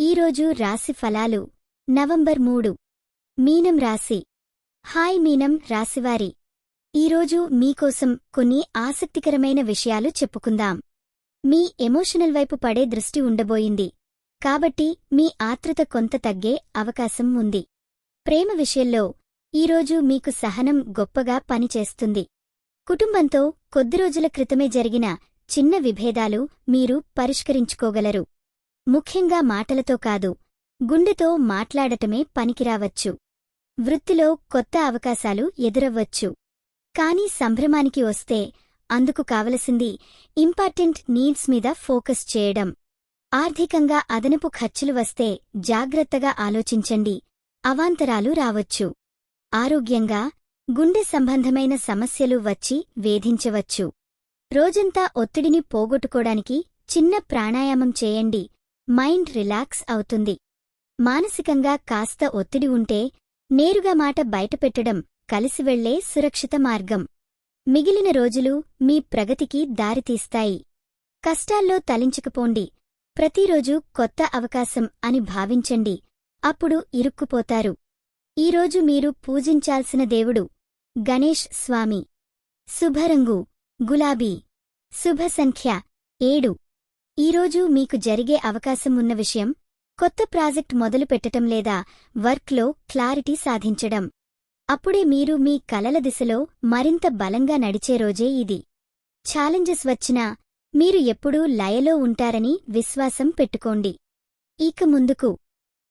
ఈరోజు రాశి ఫలాలు. నవంబర్ మూడు. మీనం రాశి. హాయ్ మీనం రాశివారి. ఈరోజు మీకోసం కొన్ని ఆసక్తికరమైన విషయాలు చెప్పుకుందాం. మీ ఎమోషనల్ వైపు పడే దృష్టి ఉండబోయింది. కాబట్టి మీ ఆత్రుత కొంత తగ్గే అవకాశం ఉంది. ప్రేమ విషయంలో ఈరోజు మీకు సహనం గొప్పగా పనిచేస్తుంది. కుటుంబంతో కొద్ది రోజుల క్రితమే జరిగిన చిన్న విభేదాలు మీరు పరిష్కరించుకోగలరు. ముఖ్యంగా మాటలతో కాదు గుండెతో మాట్లాడటమే పనికిరావచ్చు. వృత్తిలో కొత్త అవకాశాలు ఎదురవ్వచ్చు. కానీ సంభ్రమానికి వస్తే అందుకు కావలసింది ఇంపార్టెంట్ నీడ్స్ మీద ఫోకస్ చేయడం. ఆర్థికంగా అదనపు ఖర్చులు వస్తే జాగ్రత్తగా ఆలోచించండి అవాంతరాలు రావచ్చు. ఆరోగ్యంగా గుండె సంబంధమైన సమస్యలు వచ్చి వేధించవచ్చు. రోజంతా ఒత్తిడిని పోగొట్టుకోడానికి చిన్న ప్రాణాయామం చేయండి మైండ్ రిలాక్స్ అవుతుంది. మానసికంగా కాస్త ఒత్తిడి ఉంటే నేరుగా మాట బయటపెట్టడం కలిసి వెళ్ళే సురక్షిత మార్గం. మిగిలిన రోజులు మీ ప్రగతికి దారితీస్తాయి. కష్టాల్లో తలించకపోండి. ప్రతిరోజు కొత్త అవకాశం అని భావించండి. అప్పుడు ఇరుక్కుపోతారు. ఈరోజు మీరు పూజించాల్సిన దేవుడు గణేష్ స్వామి. శుభరంగు. గులాబీ. శుభ సంఖ్య ఏడు. ఈరోజు మీకు జరిగే అవకాశం ఉన్న విషయం కొత్త ప్రాజెక్ట్ మొదలు పెట్టటం లేదా వర్క్లో క్లారిటీ సాధించడం. అప్పుడే మీరు మీ కలల దిశలో మరింత బలంగా నడిచే రోజే ఇది. ఛాలెంజెస్ వచ్చినా మీరు ఎప్పుడూ లయలో ఉంటారని విశ్వాసం పెట్టుకోండి. ఇక ముందుకు.